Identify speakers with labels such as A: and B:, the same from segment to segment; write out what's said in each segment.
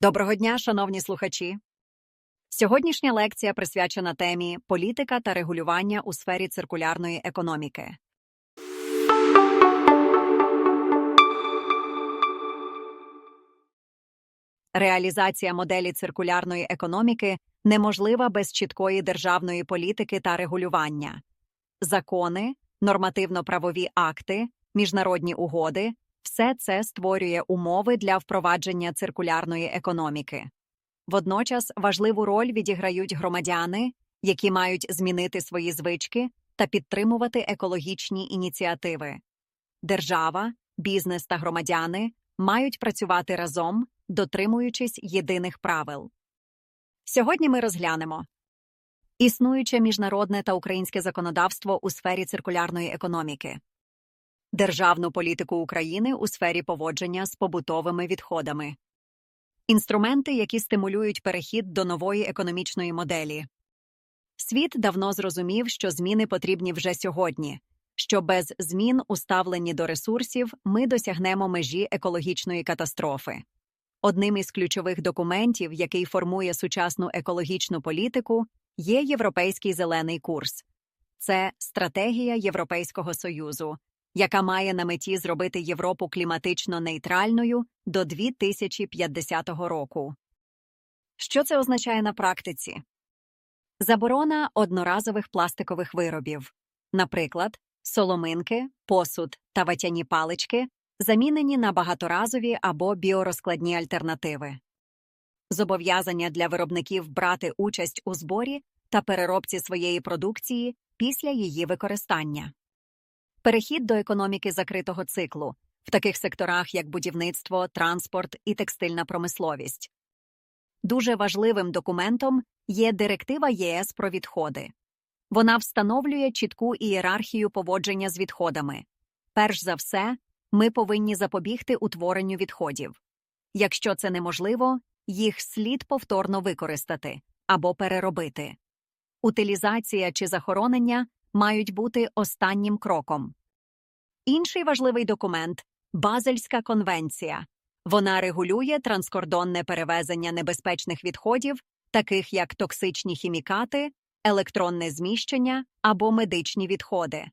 A: Доброго дня, шановні слухачі. Сьогоднішня лекція присвячена темі політика та регулювання у сфері циркулярної економіки. Реалізація моделі циркулярної економіки неможлива без чіткої державної політики та регулювання. Закони, нормативно-правові акти, міжнародні угоди все це створює умови для впровадження циркулярної економіки. Водночас важливу роль відіграють громадяни, які мають змінити свої звички та підтримувати екологічні ініціативи. Держава, бізнес та громадяни мають працювати разом, дотримуючись єдиних правил. Сьогодні ми розглянемо існуюче міжнародне та українське законодавство у сфері циркулярної економіки, державну політику України у сфері поводження з побутовими відходами, інструменти, які стимулюють перехід до нової економічної моделі. Світ давно зрозумів, що зміни потрібні вже сьогодні, що без змін, у ставленні до ресурсів, ми досягнемо межі екологічної катастрофи. Одним із ключових документів, який формує сучасну екологічну політику, є Європейський зелений курс. Це стратегія Європейського Союзу, яка має на меті зробити Європу кліматично нейтральною до 2050 року. Що це означає на практиці? Заборона одноразових пластикових виробів, наприклад, соломинки, посуд та ватяні палички, замінені на багаторазові або біорозкладні альтернативи. Зобов'язання для виробників брати участь у зборі та переробці своєї продукції після її використання. Перехід до економіки закритого циклу в таких секторах, як будівництво, транспорт і текстильна промисловість. Дуже важливим документом є Директива ЄС про відходи. Вона встановлює чітку ієрархію поводження з відходами. Перш за все, ми повинні запобігти утворенню відходів. Якщо це неможливо, їх слід повторно використати або переробити. Утилізація чи захоронення мають бути останнім кроком. Інший важливий документ Базельська конвенція. Вона регулює транскордонне перевезення небезпечних відходів, таких як токсичні хімікати, електронне зміщення або медичні відходи.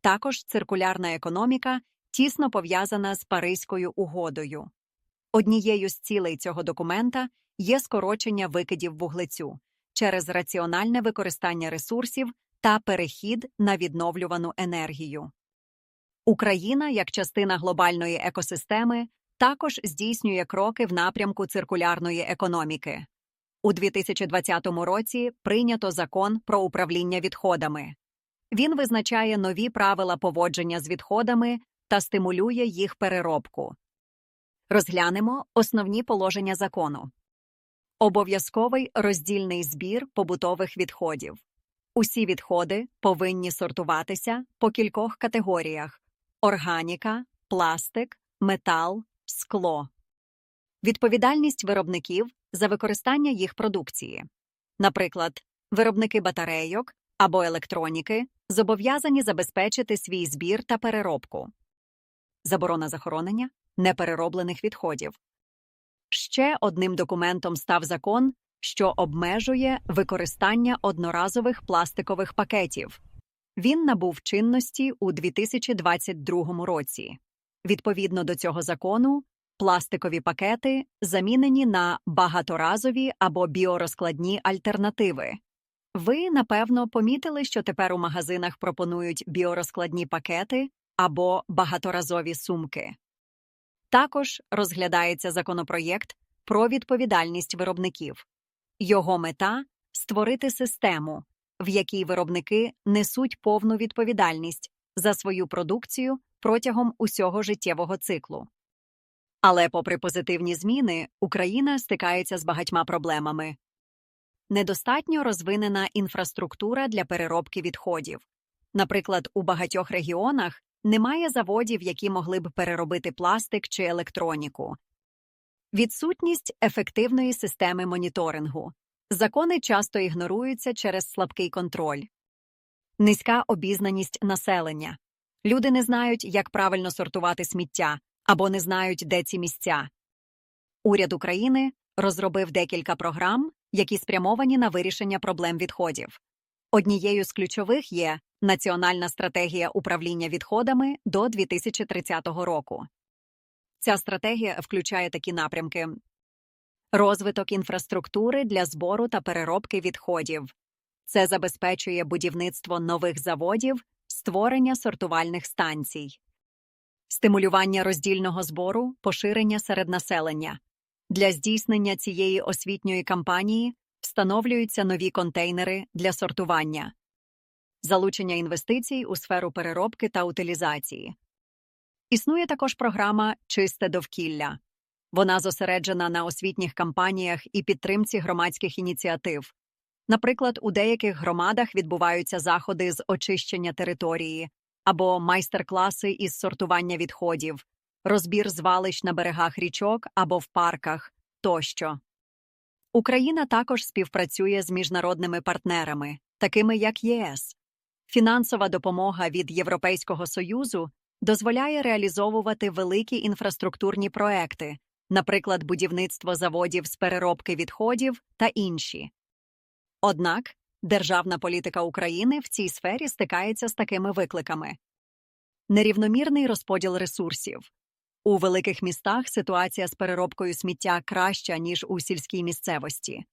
A: Також циркулярна економіка тісно пов'язана з Паризькою угодою. Однією з цілей цього документа є скорочення викидів вуглецю через раціональне використання ресурсів та перехід на відновлювану енергію. Україна, як частина глобальної екосистеми, також здійснює кроки в напрямку циркулярної економіки. У 2020 році прийнято закон про управління відходами. Він визначає нові правила поводження з відходами та стимулює їх переробку. Розглянемо основні положення закону. Обов'язковий роздільний збір побутових відходів. Усі відходи повинні сортуватися по кількох категоріях: органіка, пластик, метал, скло. Відповідальність виробників за використання їх продукції. Наприклад, виробники батарейок або електроніки зобов'язані забезпечити свій збір та переробку. Заборона захоронення неперероблених відходів. Ще одним документом став закон, що обмежує використання одноразових пластикових пакетів. Він набув чинності у 2022 році. Відповідно до цього закону, пластикові пакети замінені на багаторазові або біорозкладні альтернативи. Ви, напевно, помітили, що тепер у магазинах пропонують біорозкладні пакети або багаторазові сумки. Також розглядається законопроєкт про відповідальність виробників. Його мета створити систему, в якій виробники несуть повну відповідальність за свою продукцію протягом усього життєвого циклу. Але, попри позитивні зміни, Україна стикається з багатьма проблемами. Недостатньо розвинена інфраструктура для переробки відходів. Наприклад, у багатьох регіонах немає заводів, які могли б переробити пластик чи електроніку. Відсутність ефективної системи моніторингу. Закони часто ігноруються через слабкий контроль. Низька обізнаність населення. Люди не знають, як правильно сортувати сміття або не знають, де ці місця. Уряд України розробив декілька програм, які спрямовані на вирішення проблем відходів. Однією з ключових є Національна стратегія управління відходами до 2030 року. Ця стратегія включає такі напрямки: розвиток інфраструктури для збору та переробки відходів. Це забезпечує будівництво нових заводів, створення сортувальних станцій, стимулювання роздільного збору, поширення серед населення. Для здійснення цієї освітньої кампанії встановлюються нові контейнери для сортування, залучення інвестицій у сферу переробки та утилізації. Існує також програма Чисте довкілля. Вона зосереджена на освітніх кампаніях і підтримці громадських ініціатив. Наприклад, у деяких громадах відбуваються заходи з очищення території або майстер-класи із сортування відходів, розбір звалищ на берегах річок або в парках тощо. Україна також співпрацює з міжнародними партнерами, такими як ЄС. Фінансова допомога від Європейського Союзу дозволяє реалізовувати великі інфраструктурні проекти, наприклад, будівництво заводів з переробки відходів та інші. Однак державна політика України в цій сфері стикається з такими викликами: нерівномірний розподіл ресурсів. У великих містах ситуація з переробкою сміття краща, ніж у сільській місцевості.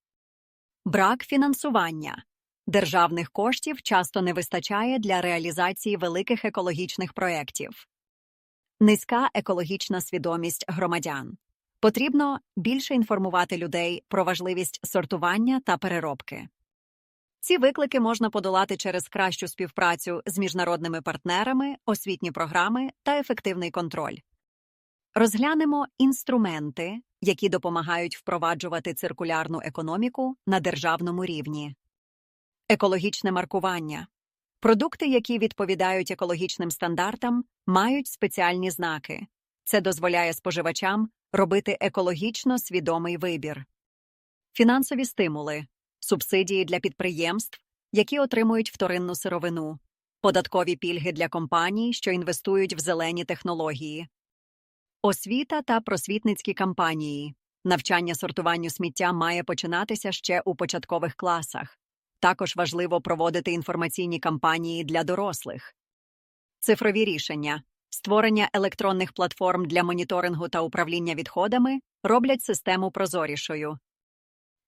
A: Брак фінансування. Державних коштів часто не вистачає для реалізації великих екологічних проєктів. Низька екологічна свідомість громадян. Потрібно більше інформувати людей про важливість сортування та переробки. Ці виклики можна подолати через кращу співпрацю з міжнародними партнерами, освітні програми та ефективний контроль. Розглянемо інструменти, які допомагають впроваджувати циркулярну економіку на державному рівні. Екологічне маркування. Продукти, які відповідають екологічним стандартам, мають спеціальні знаки. Це дозволяє споживачам робити екологічно свідомий вибір. Фінансові стимули, субсидії для підприємств, які отримують вторинну сировину, податкові пільги для компаній, що інвестують в зелені технології, освіта та просвітницькі кампанії. Навчання сортуванню сміття має починатися ще у початкових класах. Також важливо проводити інформаційні кампанії для дорослих. Цифрові рішення, створення електронних платформ для моніторингу та управління відходами роблять систему прозорішою.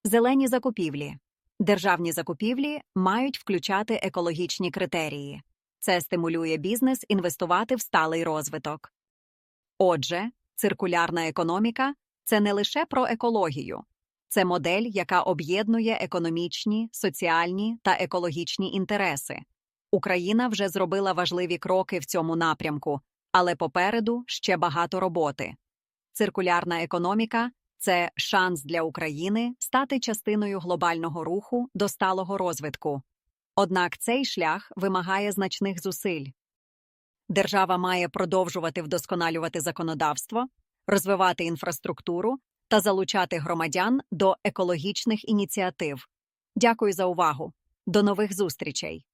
A: Зелені закупівлі. Державні закупівлі мають включати екологічні критерії. Це стимулює бізнес інвестувати в сталий розвиток. Отже, циркулярна економіка це не лише про екологію, це модель, яка об'єднує економічні, соціальні та екологічні інтереси. Україна вже зробила важливі кроки в цьому напрямку, але попереду ще багато роботи. Циркулярна економіка це шанс для України стати частиною глобального руху до сталого розвитку. Однак цей шлях вимагає значних зусиль. Держава має продовжувати вдосконалювати законодавство, розвивати інфраструктуру та залучати громадян до екологічних ініціатив. Дякую за увагу. До нових зустрічей!